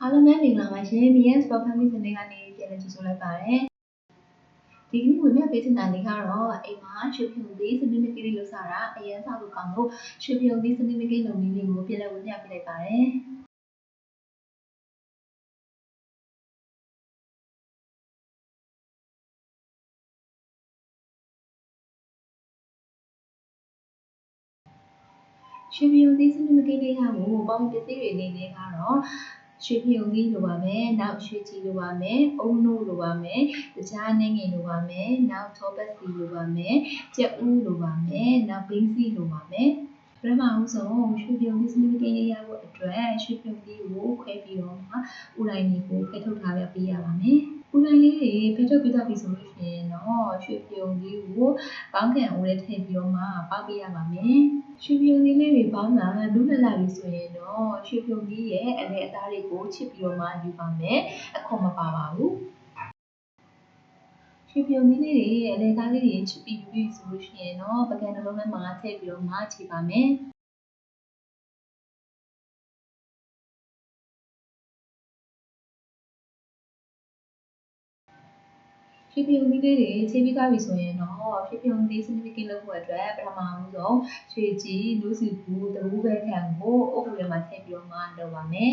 အားလုံးပဲမင်္ဂလာပါရှင် BS Sport Family စနေကနေပြန်လည်ကြိုဆိုလိုက်ပါတယ်ဒီကနေ့ဝင်မြပေးချင်တာလေးကတော့အိမ်မှာရွှေဖြူသီးစနစ်မကိလေးလှူစားတာအရင်ဆောက်လို့ကောင်းလို့ရွှေဖြူသီးစနစ်မကိလုပ်နည်းလေးကိုပြန်လည်ဝင်မြပေးလိုက်ပါတယ်ရွှေပြည်ုံသီးစနစ်မကိလေးရဖို့ပေါင်းပစ္စည်းတွေအနေနဲ့ကတော့ ရွှေပြည်ုံသီးလိုပါမယ်နောက်ရွှေကြည်လိုပါမယ်အုံနို့လိုပါမယ်တခြားအနေငယ်လိုပါမယ်နောက်ထောပတ်စီလိုပါမယ်ကြက်ဥလိုပါမယ်နောက်ဘိန်းစီလိုပါမယ်ပထမဦးဆုံးရွှေပြုံသီးစနစ်မကိလေးရဖို့အတွက်ရွှေပြုံသီးကိုခွဲပြီးတော့မှဥတိုင်းလေးကိုဖယ်ထုတ်ထားပေးရပါမယ် ဥတိုင်းလေးတွေဖယ်ထုတ်ပြီးသားပြီဆိုလို့ရှိရင်တော့ရွှေပြုံသီးကိုပေါင်းကန်ဦးထဲထည့်ပြီးတော့မှပေါက်ပေးရပါမယ်ရွှေပြုံသီးလေးတွေပေါင်းတာလူးလက်လာပြီဆိုရင်တော့ရွှေပြုံသီးရဲ့အလဲအသားတွေကိုချစ်ပြီးတော့မှယူပါမယ်အခွန်မပါပါဘူးရွှေပြုံသီးလေးတွေအလဲသားလေးတွေချစ်ပြီးယူပြီးဆိုလို့ရှိရင်တော့ပကံနှလုံးထဲမှာထည့်ပြီးတော့မှခြေပါမယ် ဖြည်းဖြည်းသီးလေးတွေခြေပြီးသားပြီဆိုရင်တော့ဖြည်းဖြည်းသီးစနစ်ကင်းလုပ်ဖို့အတွက်ပထမဦးဆုံးရွှေကြည်လူစီဘူးတဘူးပဲခံကိုအုပ်ထဲမှာထည့်ပြီးတော့မှလုပ်ပါမယ်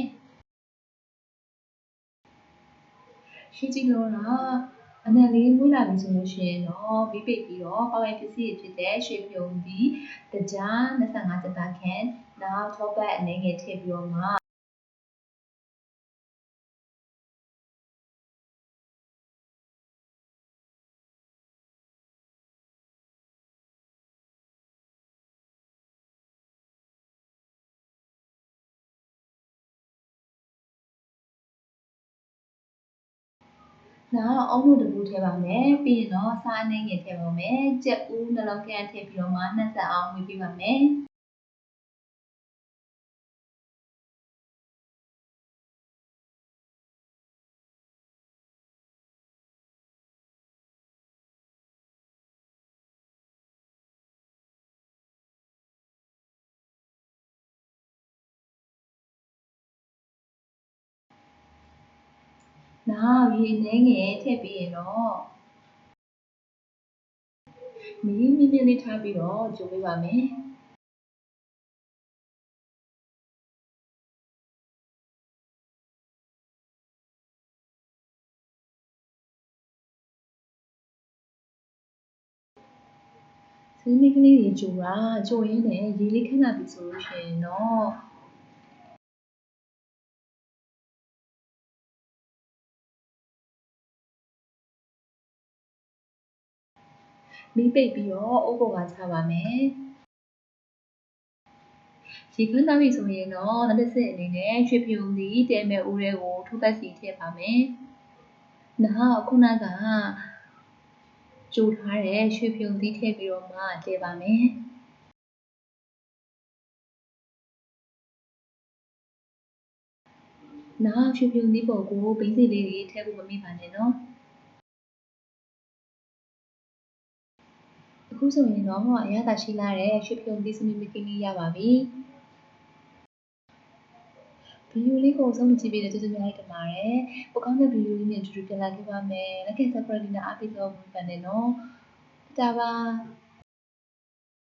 ရွှေကြည်လို့တော့အနံလေးမွေးလာပြီဆိုလို့ရှိရင်တော့ပြီးပိတ်ပြီးတော့ပေါက်ရိုက်ပစ္စည်းဖြစ်တဲ့ရွှေပြုံဒီတကြား25ကျတာခန့်နောက်ထောပတ်အနေငယ်ထည့်ပြီးတော့မှ နောက်အုံးလို့တကူထည့်ပါမယ်ပြီးရင်တော့စားအနေငယ်ထည့်ပါမယ်ကြက်ဥနှလုံးကန်ထည့်ပြီးတော့မှနှက်ဆက်အောင်ဝေးပေးပါမယ် နောက်ရေနှဲငယ်ထည့်ပြီးရင်တော့မီးမြင့်မြင့်လေးထားပြီးတော့ကြိုပေးပါမယ်ဈေးမကလေးတွေကြိုတာကြိုရင်းနဲ့ရေလေးခဏပြီဆိုလို့ရှိရင်တော့ မီးပိတ်ပြီးတော့အုပ်ပေါ်မှာချပါမယ်ရေခန်းသားပြီဆိုရင်တော့နောက်တစ်ဆင့်အနေနဲ့ရွှေဖြူသီးတဲမဲ့ဦးတွေကိုထူပတ်စီထည့်ပါမယ်နောက်ခုနကကြိုထားတဲ့ရွှေဖြူသီးထည့်ပြီးတော့မှတည်ပါမယ်နောက်ရွှေဖြူသီးပေါ်ကိုဘိန်းစီလေးတွေထည့်ဖို့မမေ့ပါနဲ့နော် အခုဆိုရင်တော့အရသာရှိလာတဲ့ရွှေဖြူသီးစနစ်မကင်းလေးရပါပြီဗီဒီယိုလေးကိုဆုံးကြည့်ပေးတဲ့ကျေးဇူးများတင်ပါတယ်။ပိုကောင်းတဲ့ဗီဒီယိုလေးနဲ့အတူတူပြန်လာခဲ့ပါမယ်။လက်ကင် subscribe နဲ့အားပေးတော့ဘူးပန်နေနော်။ဒါပါ။